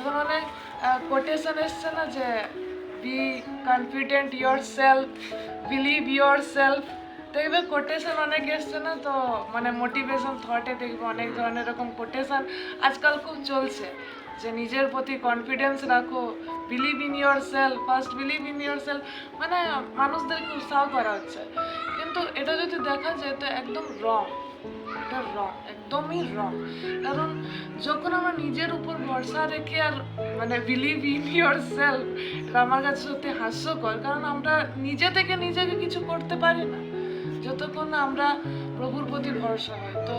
এখন অনেক কোটেশন এসছে না যে be confident yourself believe yourself দেখবে কোটেশন অনেক এসছে না, তো মানে মোটিভেশন থটে দেখবে অনেক ধরনের এরকম কোটেশন আজকাল খুব চলছে যে নিজের প্রতি কনফিডেন্স রাখো believe in yourself first believe in yourself মানে মানুষদেরকে উৎসাহ করা হচ্ছে। কিন্তু এটা যদি দেখা যায়, তো একদম রং এটা রং একদমই রং কারণ যখন আমরা নিজের উপর ভরসা রেখে আর মানে বিলিভ ইন ইউর সেলফ এটা আমার কাছে সত্যি হাস্যকর। কারণ আমরা নিজে থেকে নিজেকে কিছু করতে পারি না, যতক্ষণ না আমরা প্রভুর প্রতি ভরসা হয়। তো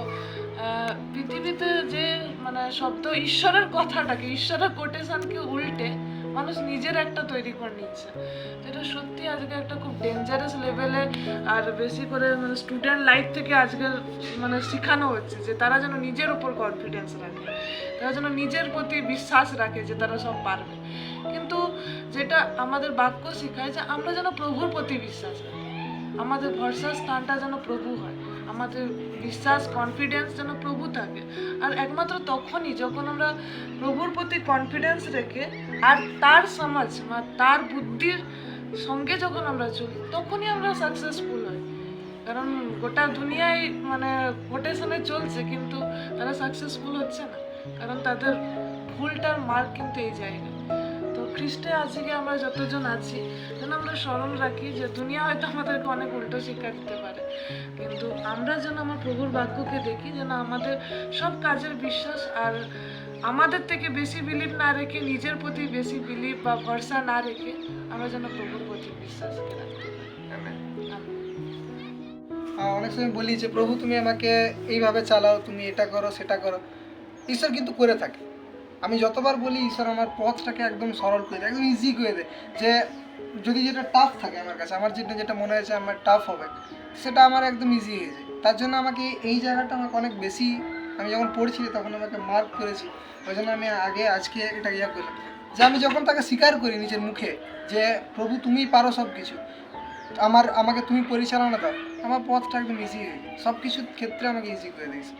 পৃথিবীতে যে মানে শব্দ ঈশ্বরের কথাটাকে, ঈশ্বরের কোটেশনকে উল্টে মানুষ নিজের একটা তৈরি করে নিচ্ছে। এটা সত্যি আজকে একটা খুব ডেঞ্জারাস লেভেলে আর বেশি করে মানে স্টুডেন্ট লাইফ থেকে আজকে মানে শেখানো হচ্ছে যে তারা যেন নিজের উপর কনফিডেন্স রাখে। তারা যেন নিজের প্রতি বিশ্বাস রাখে যে তারা সব পারবে। কিন্তু যেটা আমাদের বাক্য শেখায় যে আমরা যেন প্রভুর প্রতি বিশ্বাস রাখি। আমাদের ভরসার স্থানটা যেন প্রভু হয়। আমাদের বিশ্বাস কনফিডেন্স যেন প্রভু থাকে। আর একমাত্র তখনই যখন আমরা প্রভুর প্রতি কনফিডেন্স রেখে আর তার সমাজ বা তার বুদ্ধির সঙ্গে যখন আমরা চলি, তখনই আমরা সাকসেসফুল হই কারণ গোটা দুনিয়ায় মানে কোটেশনে চলছে, কিন্তু তারা সাকসেসফুল হচ্ছে না। কারণ তাদের ভুলটার মার্ক কিন্তু এই জায়গায়। খ্রিস্টে আজকে আমরা যতজন আছি? যেন আমরা স্মরণ রাখি যে দুনিয়া হয়তো আমাদেরকে অনেক উল্টো শিক্ষা দিতে পারে। কিন্তু আমরা যেন আমার প্রভুর বাক্যকে দেখি যেন আমাদের সব কাজের বিশ্বাস আর আমাদের থেকে বেশি বিলিভ না রেখে নিজের প্রতি বেশি বিলিভ বা ভরসা না রেখে আমরা যেন প্রভুর প্রতি বিশ্বাস। অনেক সময় বলি যে প্রভু তুমি আমাকে এইভাবে চালাও তুমি এটা করো সেটা করো। ঈশ্বর কিন্তু করে থাকে। আমি যতবার বলি, ঈশ্বর, আমার পথটাকে একদম সরল করে দেয় একদম ইজি করে দেয় যে যদি যেটা টাফ থাকে আমার কাছে, আমার যেটা যেটা মনে হয়েছে আমার টাফ হবে, সেটা আমার একদম ইজি হয়ে যায়। তার জন্য আমাকে এই জায়গাটা আমাকে অনেক বেশি, আমি যখন পড়ছি তখন আমাকে মার্ক করেছি। ওই জন্য আমি আগে, আজকে এটা ইয়ে করলাম, যে আমি যখন তাকে স্বীকার করি নিজের মুখে, যে প্রভু তুমিই পারো সব কিছু আমার, আমাকে তুমি পরিচালনা দাও, আমার পথটা একদম ইজি হয়ে যায়। সব কিছুর ক্ষেত্রে আমাকে ইজি করে দিয়েছে।